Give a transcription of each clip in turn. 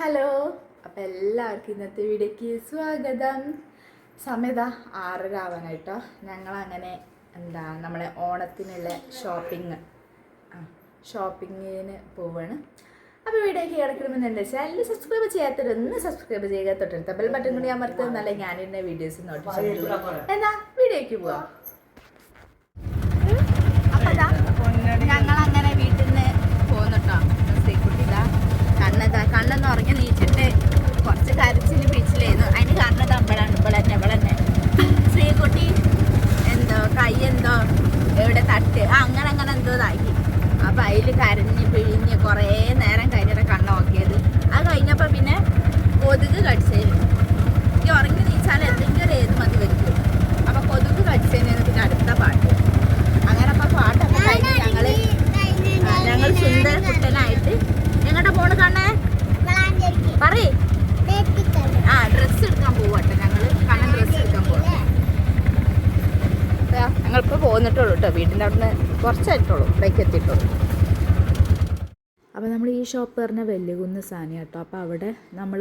Hello. അപ്പോൾ എല്ലാവർക്കും ഇന്നത്തെ വീഡിയോക്ക് സ്വാഗതം. സമയത ആറര ആവാനായിട്ടോ ഞങ്ങളങ്ങനെ എന്താ നമ്മളെ ഓണത്തിനുള്ള ഷോപ്പിംഗ് ആ ഷോപ്പിങ്ങിന് പോവാണ്. അപ്പോൾ വീഡിയോക്ക് കിടക്കണമെന്ന് എന്താ ചാനൽ സബ്സ്ക്രൈബ് ചെയ്യാത്തവരൊന്ന് സബ്സ്ക്രൈബ് ചെയ്യുക. തൊട്ടടുത്ത ബെൽ ബട്ടൺ കൂടി അമർത്തുന്നല്ലേ ഞാനിടുന്ന വീഡിയോസ് നോട്ടിഫിക്കേഷൻ എന്നാ വീഡിയോക്ക് പോവാം അപ്പോൾ ഞങ്ങൾ അങ്ങനെ വീട്ടിൽ നിന്ന് പോന്നിട്ടോ ശ്രീകുട്ടി ഇതാ കണ്ണതാ കണ്ണെന്ന് ഉറങ്ങി നീച്ചിട്ട് കുറച്ച് കരച്ചിൽ പിടിച്ചിലായിരുന്നു അതിന് കാരണം തമ്പളാണ് ഇവളെന്നെ ഇവളെന്നെ ശ്രീകുട്ടി എന്തോ കൈ എന്തോ എവിടെ തട്ട് ആ അങ്ങനെ അങ്ങനെ എന്തോ ഇതാക്കി അപ്പം അതിൽ കരഞ്ഞ് പിഴിഞ്ഞ് കുറേ നേരം കഴിഞ്ഞിട്ട് കണ്ണ് നോക്കിയത് അത് കഴിഞ്ഞപ്പോൾ പിന്നെ കൊതുക് കടിച്ചതിന് ഈ ഉറങ്ങി നീച്ചാൽ എന്തെങ്കിലും ഒരു ഏത് മതി വെക്കും അപ്പം കൊതുക് കടിച്ചതിന് പിന്നെ അടുത്ത പാട്ട് അങ്ങനെ അപ്പം പാട്ടൊക്കെ കഴിഞ്ഞ് ഞങ്ങൾ ആ, ഞങ്ങൾ സുന്ദര കുട്ടനായിട്ട് എങ്ങോട്ടാ പോണ് കണ്ണേ പറയ് ആ ഡ്രസ്സ് എടുക്കാൻ പോവാട്ടെ ഞങ്ങൾ കണ്ണൻ ഡ്രസ്സ് എടുക്കാൻ പോവാ ഞങ്ങളിപ്പോൾ കേട്ടോ. കേട്ടോ വീടിന്റെ നിന്ന് കുറച്ചായിട്ടുള്ളൂ. ഇവിടേക്ക് എത്തിയിട്ടുള്ളൂ. അപ്പോൾ നമ്മൾ ഈ ഷോപ്പ് പറഞ്ഞ വെല്ലുകുന്ന് സാധനം കേട്ടോ. അപ്പോൾ അവിടെ നമ്മൾ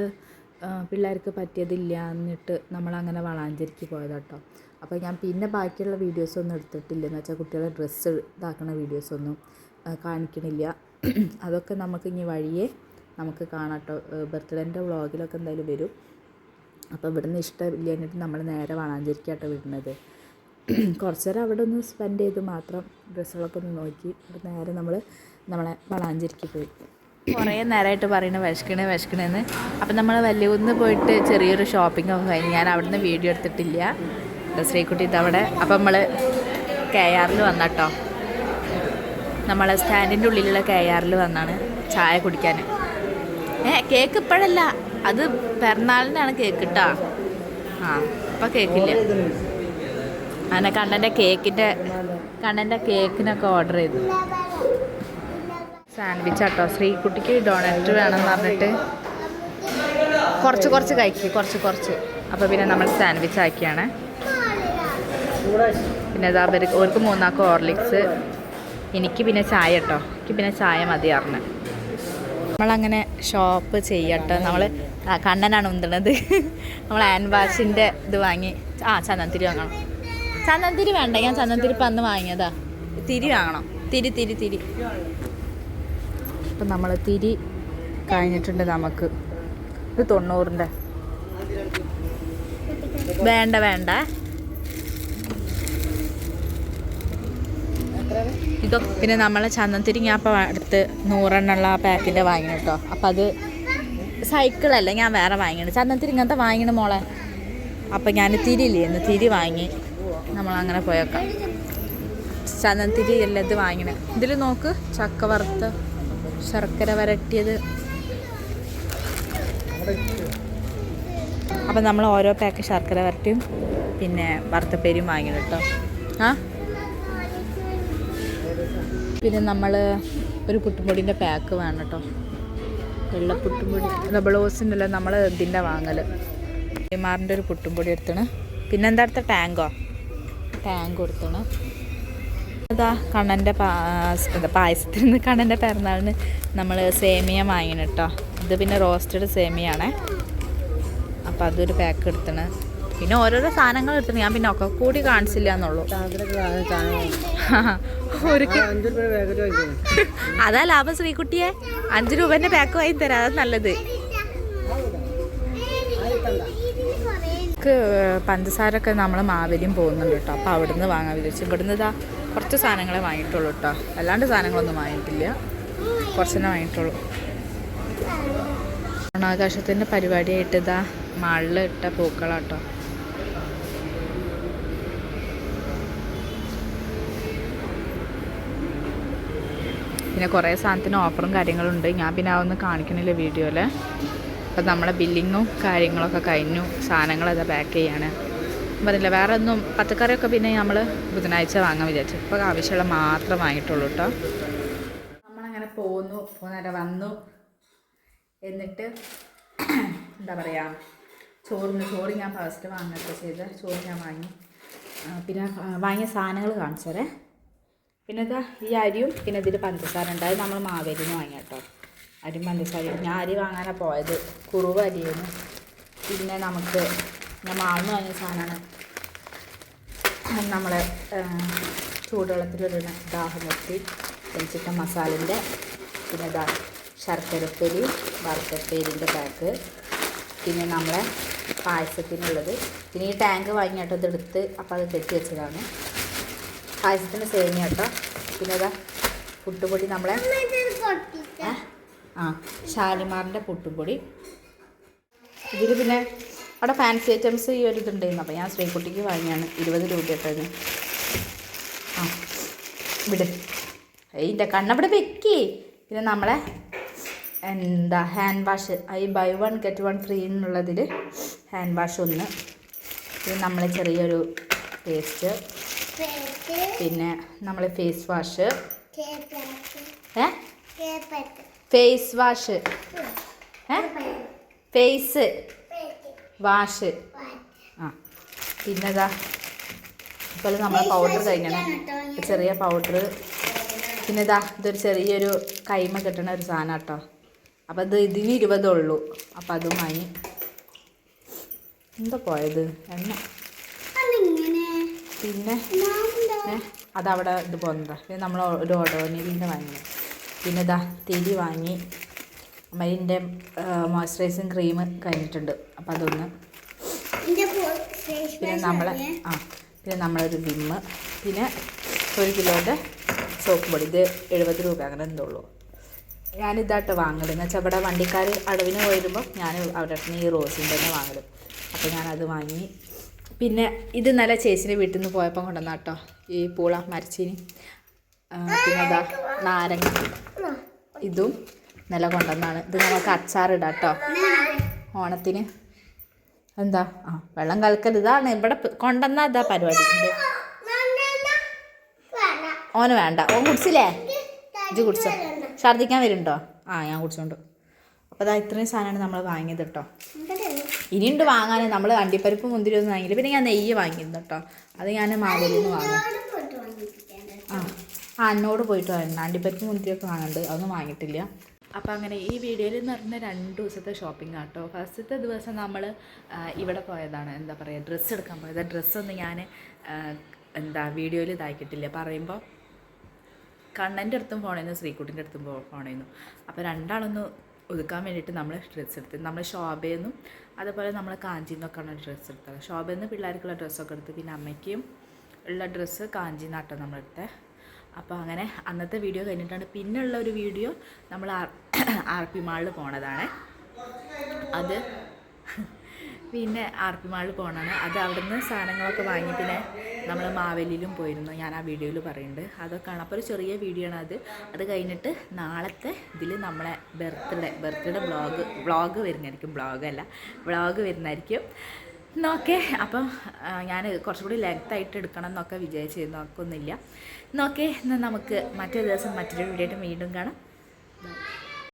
പിള്ളേർക്ക് പറ്റിയതില്ല എന്നിട്ട് നമ്മളങ്ങനെ വളാഞ്ചേരിക്ക് കേട്ടോ. അപ്പോൾ ഞാൻ പിന്നെ ബാക്കിയുള്ള വീഡിയോസൊന്നും എടുത്തിട്ടില്ല. എന്ന് വെച്ചാൽ കുട്ടികളെ ഡ്രസ്സ് ഇതാക്കുന്ന വീഡിയോസൊന്നും കാണിക്കണില്ല. അതൊക്കെ നമുക്ക് ഇനി വഴിയെ നമുക്ക് കാണാം കേട്ടോ. ബർത്ത്ഡേന്റെ വ്ളോഗിലൊക്കെ എന്തായാലും വരും. അപ്പോൾ ഇവിടുന്ന് ഇഷ്ടമില്ല എന്നിട്ട് നമ്മൾ നേരെ വളാഞ്ചേരിക്കാട്ടോ വിടുന്നത്. കുറച്ച് നേരം അവിടെ ഒന്ന് സ്പെൻഡ് ചെയ്ത് മാത്രം ഡ്രസ്സുകളൊക്കെ ഒന്ന് നോക്കി. അവിടെ നേരെ നമ്മൾ നമ്മളെ വളാഞ്ചേരിക്ക് പോയി. കുറേ നേരമായിട്ട് പറയുന്നത് വിശക്കണേ വിശക്കണേന്ന്. അപ്പം നമ്മൾ വലിയകുന്ന് പോയിട്ട് ചെറിയൊരു ഷോപ്പിംഗ് ഒക്കെ കഴിഞ്ഞ് ഞാൻ അവിടുന്ന് വീഡിയോ എടുത്തിട്ടില്ല. ശ്രീകുട്ടി ഇതവിടെ അപ്പം നമ്മൾ കെ ആറിൽ വന്നട്ടോ. നമ്മളെ സ്റ്റാൻഡിന്റെ ഉള്ളിലുള്ള കെ ആറിൽ വന്നാണ് ചായ കുടിക്കാൻ ഏ കേക്ക് ഇപ്പോഴല്ല. അത് പിറന്നാളിനാണ് കേക്ക് കേട്ടോ ആ അപ്പം കേക്കില്ല. അങ്ങനെ കണ്ണന്റെ കേക്കിന്റെ കണ്ണന്റെ കേക്കിനൊക്കെ ഓർഡർ ചെയ്തു. സാൻഡ്വിച്ച് കേട്ടോ ശ്രീകുട്ടിക്ക് ഡോണറ്റ് വേണം എന്ന് പറഞ്ഞിട്ട് കുറച്ച് കുറച്ച് കഴിക്കും കുറച്ച് കുറച്ച്. അപ്പോൾ പിന്നെ നമ്മൾ സാൻഡ്വിച്ച് ആക്കിയാണ്. പിന്നെ അതാ അവർക്ക് അവർക്ക് മൂന്നാൾക്ക് ഹോർലിക്സ് എനിക്ക് പിന്നെ ചായ കേട്ടോ എനിക്ക് പിന്നെ ചായ മതി അറിഞ്ഞ് നമ്മളങ്ങനെ ഷോപ്പ് ചെയ്യട്ടെ. നമ്മൾ കണ്ണനാണ് ഉന്തണത് നമ്മൾ ഹാൻഡ് വാഷിന്റെ ഇത് വാങ്ങി ആ ചന്ദനത്തിരി വാങ്ങണം. ചന്ദനത്തിരി വേണ്ട. ഞാൻ ചന്ദനത്തിരി പന്ന് അന്ന് വാങ്ങിയതാ. തിരി വാങ്ങണം. തിരി തിരി തിരി. ഇപ്പം നമ്മൾ തിരി കഴിഞ്ഞിട്ടുണ്ട് നമുക്ക്. ഇത് തൊണ്ണൂറിന്റെ. വേണ്ട വേണ്ട. ഇതോ പിന്നെ നമ്മൾ ചന്ദനത്തിരി ഞാൻ അപ്പോൾ അടുത്ത് നൂറെണ്ണുള്ള ആ പാക്കിന്റെ വാങ്ങിന് കേട്ടോ. അപ്പം അത് സൈക്കിളല്ല ഞാൻ വേറെ വാങ്ങിയാണ് ചന്ദനത്തിരി ഇങ്ങനത്തെ വാങ്ങിണ് മോളെ. അപ്പം ഞാൻ തിരിയില്ലേ ഇന്ന് തിരി വാങ്ങി. നമ്മളങ്ങനെ പോയേക്കാം. ചന്ദനത്തിരി എല്ലാം ഇത് ഇതിൽ നോക്ക് ചക്ക വറുത്ത് ശർക്കര വരട്ടിയത്. അപ്പം നമ്മൾ ഓരോ പാക്ക് ശർക്കര വരട്ടിയും പിന്നെ വറുത്തപ്പേരിയും വാങ്ങിന് കേട്ടോ. ആ? പിന്നെ നമ്മൾ ഒരു പുട്ടുപൊടിന്റെ പാക്ക് വേണം കേട്ടോ. വെള്ള പുട്ടുംപൊടി ഡബിൾ ഓസിന്റെ നമ്മൾ ഇതിന്റെ വാങ്ങൽ മാറിന്റെ ഒരു പുട്ടുംപൊടി എടുത്തണ്. പിന്നെ എന്താ അടുത്ത ടാങ്കോ? ടാങ്ക് കൊടുത്തണം. അതാ കണ്ണന്റെ പാ പായസത്തിൽ നിന്ന് കണ്ണന്റെ പിറന്നാളിന് നമ്മൾ സേമിയ വാങ്ങിന് കേട്ടോ ഇത് പിന്നെ റോസ്റ്റഡ് സേമിയാണേ. അപ്പം അതൊരു പാക്ക് എടുത്തണ്. പിന്നെ ഓരോരോ സാധനങ്ങൾ എടുത്തണം. ഞാൻ പിന്നെ ഒക്കെ കൂടി കാണിച്ചില്ല എന്നുള്ളൂ അതാ ലാഭം ശ്രീകുട്ടിയെ. അഞ്ച് രൂപേന്റെ പാക്ക് വാങ്ങി തരാം. അതാ നല്ലത്. പഞ്ചസാര ഒക്കെ നമ്മൾ മാവേലിയും പോകുന്നുണ്ട് കേട്ടോ. അപ്പോൾ അവിടുന്ന് വാങ്ങാൻ വിചാരിച്ചു. ഇവിടുന്ന് ഇതാ കുറച്ച് സാധനങ്ങളെ വാങ്ങിയിട്ടുള്ളൂ കേട്ടോ. അല്ലാണ്ട് സാധനങ്ങളൊന്നും വാങ്ങിയിട്ടില്ല. കുറച്ചെന്നെ വാങ്ങിയിട്ടുള്ളൂ. ഓണാഘോഷത്തിന്റെ പരിപാടിയായിട്ട് ഇതാ മഴ ഇട്ട പൂക്കളാട്ടോ പിന്നെ കുറേ സാധനത്തിന് ഓഫറും കാര്യങ്ങളുണ്ട് ഞാൻ പിന്നെ അതൊന്നും കാണിക്കണില്ല വീഡിയോയിൽ അപ്പം നമ്മളെ ബില്ലിങ്ങും കാര്യങ്ങളൊക്കെ കഴിഞ്ഞു. സാധനങ്ങളൊക്കെ പാക്ക് ചെയ്യാണ്. പറഞ്ഞില്ല വേറെ ഒന്നും പച്ചക്കറിയൊക്കെ പിന്നെ നമ്മൾ ബുധനാഴ്ച വാങ്ങാൻ വിചാരിച്ചു. ഇപ്പോൾ ആവശ്യമുള്ള മാത്രം വാങ്ങിയിട്ടുള്ളൂ കേട്ടോ നമ്മളങ്ങനെ പോന്നു. പോന്നേരം വന്നു. എന്നിട്ട് എന്താ പറയുക ചോറിന് ചോറ് ഞാൻ ഫസ്റ്റ് വാങ്ങുകയൊക്കെ ചെയ്ത് ചോറ് ഞാൻ വാങ്ങി. പിന്നെ വാങ്ങിയ സാധനങ്ങൾ കാണിച്ചതേ പിന്നെ ഈ അരിയും പിന്നെ ഇതിൽ പഞ്ചസാര ഉണ്ട്. നമ്മൾ മാവേലിന്ന് വാങ്ങിയ കേട്ടോ അരി പഞ്ചസാര ഞാൻ അരി വാങ്ങാനാണ് പോയത്. കുറുവ് അരിയാണ്. പിന്നെ നമുക്ക് ഞാൻ മാവുന്ന വാങ്ങിയ സാധനമാണ്. നമ്മളെ ചൂടുവെള്ളത്തിലിടുന്ന ദാഹമുട്ടി വെച്ചിട്ട മസാലിന്റെ പിന്നെ ദാ ശർക്കരപ്പൊരി വറുത്തപ്പേരിന്റെ പാക്ക് പിന്നെ നമ്മളെ പായസത്തിനുള്ളത്. പിന്നെ ഈ ടാങ്ക് വാങ്ങിയിട്ട് ഇതെടുത്ത് അപ്പോൾ അത് കെട്ടി വെച്ചതാണ്. പായസത്തിന് സേമിയ കേട്ടോ പിന്നെ ഇതാ പുട്ടുപൊടി നമ്മളെ? ആ ഷാലിമാറിന്റെ പുട്ടുപൊടി ഇതിൽ പിന്നെ അവിടെ ഫാൻസി ഐറ്റംസ് ഈ ഒരു ഇതുണ്ടായിരുന്നു. അപ്പോൾ ഞാൻ ശ്രീകുട്ടിക്ക് വാങ്ങിയാണ്. ഇരുപത് രൂപ ഇട്ടത് ആ വിട്. ഇതിന്റെ കണ്ണവിടെ വെക്കി. പിന്നെ നമ്മളെ എന്താ ഹാൻഡ് വാഷ് ഈ buy one get one free എന്നുള്ളതിൽ ഹാൻഡ് വാഷ് ഒന്ന്. പിന്നെ നമ്മളെ ചെറിയൊരു പേസ്റ്റ് പിന്നെ നമ്മൾ ഫേസ് വാഷ് ഏ? ഫേസ് വാഷ് ഫേസ് വാഷ് ആ. പിന്നെതാ? ഇപ്പോൾ നമ്മൾ പൗഡർ കഴിഞ്ഞണം ചെറിയ പൗഡർ പിന്നെ ഇതാ ഇതൊരു ചെറിയൊരു കൈമ കിട്ടണ ഒരു സാധനം കേട്ടോ അപ്പോൾ ഇത് ഇതിന് ഇരുപതേ ഉള്ളൂ അപ്പോൾ അതും വാങ്ങി. എന്താ പോയത്? എണ്ണ. പിന്നെ? അതവിടെ ഇത് പോകുന്നതാ പിന്നെ നമ്മൾ ഒരു ഓഡോനിലിന്റെ വാങ്ങി പിന്നെ ഇതാ തിരി വാങ്ങി. അമ്മേന്റെ മോയ്സ്ചറൈസിങ് ക്രീം കഴിഞ്ഞിട്ടുണ്ട്. അപ്പോൾ അതൊന്ന് പിന്നെ നമ്മളെ ആ പിന്നെ നമ്മളൊരു വിമ്മ്. പിന്നെ ഒരു കിലോന്റെ സോപ്പ് പൊടി ഇത് എഴുപത് രൂപ അങ്ങനെ എന്തുള്ളൂ ഉള്ളൂ. ഞാനിതായിട്ട് വാങ്ങൽ. എന്ന് വെച്ചാൽ ഇവിടെ വണ്ടിക്കാർ അടവിന് പോയിരുമ്പോൾ ഞാൻ അവിടെ നിന്ന് ഈ റോസിന്റെ തന്നെ വാങ്ങലും. അപ്പോൾ ഞാനത് വാങ്ങി. പിന്നെ ഇത് നല്ല ചേച്ചിന്റെ വീട്ടിൽ നിന്ന് പോയപ്പോൾ കൊണ്ടുവന്ന കേട്ടോ ഈ പൂള മരച്ചീനി. പിന്നെ ഇതാ നാരങ്ങ. ഇതും നില കൊണ്ടുവന്നാണ് ഇത് നമുക്ക് അച്ചാറിടാം കേട്ടോ ഓണത്തിന്. എന്താ? ആ വെള്ളം കലക്കൽ ഇതാണ് ഇവിടെ കൊണ്ടെന്നാ ഇതാ പരിപാടി. ഓന് വേണ്ട. ഓൻ കുടിച്ചില്ലേ? ഇത് കുടിച്ചോ? ഛർദ്ദിക്കാൻ വരുന്നുണ്ടോ? ആ ഞാൻ കുടിച്ചോണ്ട്. അപ്പോൾ അതാ ഇത്രയും സാധനമാണ് നമ്മൾ വാങ്ങിയത് കേട്ടോ ഇനിയുണ്ട് വാങ്ങാൻ നമ്മൾ അണ്ടിപ്പരിപ്പ് മുന്തിരി ഒന്നും വാങ്ങിയില്ല. പിന്നെ ഞാൻ നെയ്യ് വാങ്ങിയിരുന്നു കേട്ടോ അത് ഞാൻ മാവേലിയിൽ നിന്ന് വാങ്ങി. ആ എന്നോട് പോയിട്ട് വരണം. അണ്ടിപ്പരിപ്പ് മുന്തിരിയൊക്കെ വാങ്ങുന്നുണ്ട് അതൊന്നും വാങ്ങിയിട്ടില്ല. അപ്പോൾ അങ്ങനെ ഈ വീഡിയോയിൽ എന്ന് പറഞ്ഞാൽ രണ്ട് ദിവസത്തെ ഷോപ്പിംഗ് ആട്ടോ ഫസ്റ്റത്തെ ദിവസം നമ്മൾ ഇവിടെ പോയതാണ്. എന്താ പറയുക ഡ്രസ്സ് എടുക്കാൻ പോയത്. ഡ്രസ്സൊന്നും ഞാൻ എന്താ വീഡിയോയിൽ ഇതാക്കിയിട്ടില്ല. പറയുമ്പോൾ കണ്ണന്റെ അടുത്തും പോണേന്നു ശ്രീകുട്ടിന്റെ അടുത്തും പോ- ഫോണേന്നു അപ്പോൾ രണ്ടാളൊന്ന് ഒതുക്കാൻ വേണ്ടിയിട്ട് നമ്മൾ ഡ്രസ്സ് എടുത്ത് നമ്മൾ ശോഭയെന്നും അതുപോലെ നമ്മൾ കാഞ്ചിയിൽ നിന്നൊക്കെയാണ് ഡ്രസ്സ് എടുത്തത് ഷോബയിൽ നിന്ന് പിള്ളേർക്കുള്ള ഡ്രസ്സൊക്കെ എടുത്ത് പിന്നെ അമ്മയ്ക്കും ഉള്ള ഡ്രസ്സ് കാഞ്ചിയിൽ നിന്നാട്ടോ നമ്മളെടുത്തത് അപ്പോൾ അങ്ങനെ അന്നത്തെ വീഡിയോ കഴിഞ്ഞിട്ടാണ് പിന്നെയുള്ള ഒരു വീഡിയോ നമ്മൾ ആർ ആർ പി മാളിൽ പോണതാണ്. അത് പിന്നെ ആർ പി മാളിൽ പോകണമാണ് അത് അവിടുന്ന് സാധനങ്ങളൊക്കെ വാങ്ങി പിന്നെ നമ്മൾ മാവേലിയിലും പോയിരുന്നു. ഞാൻ ആ വീഡിയോയിൽ പറയുന്നുണ്ട് അതൊക്കെയാണ് അപ്പോൾ ഒരു ചെറിയ വീഡിയോ ആണ് അത്. അത് കഴിഞ്ഞിട്ട് നാളത്തെ ഇതിൽ നമ്മളെ ബർത്ത്ഡേ ബർത്ത്ഡേ ബ്ലോഗ് ബ്ലോഗ് വരുന്നതായിരിക്കും. ബ്ലോഗല്ല ബ്ലോഗ് വരുന്നതായിരിക്കും. നോക്കേ അപ്പം ഞാൻ കുറച്ചുകൂടി ലെങ്ത് ആയിട്ട് എടുക്കണം എന്നൊക്കെ വിചാരിച്ചിരുന്നു നോക്കൊന്നുമില്ല നോക്കേ എന്നാൽ നമുക്ക് മറ്റൊരു ദിവസം മറ്റൊരു വീഡിയോ ആയിട്ട് വീണ്ടും കാണാം.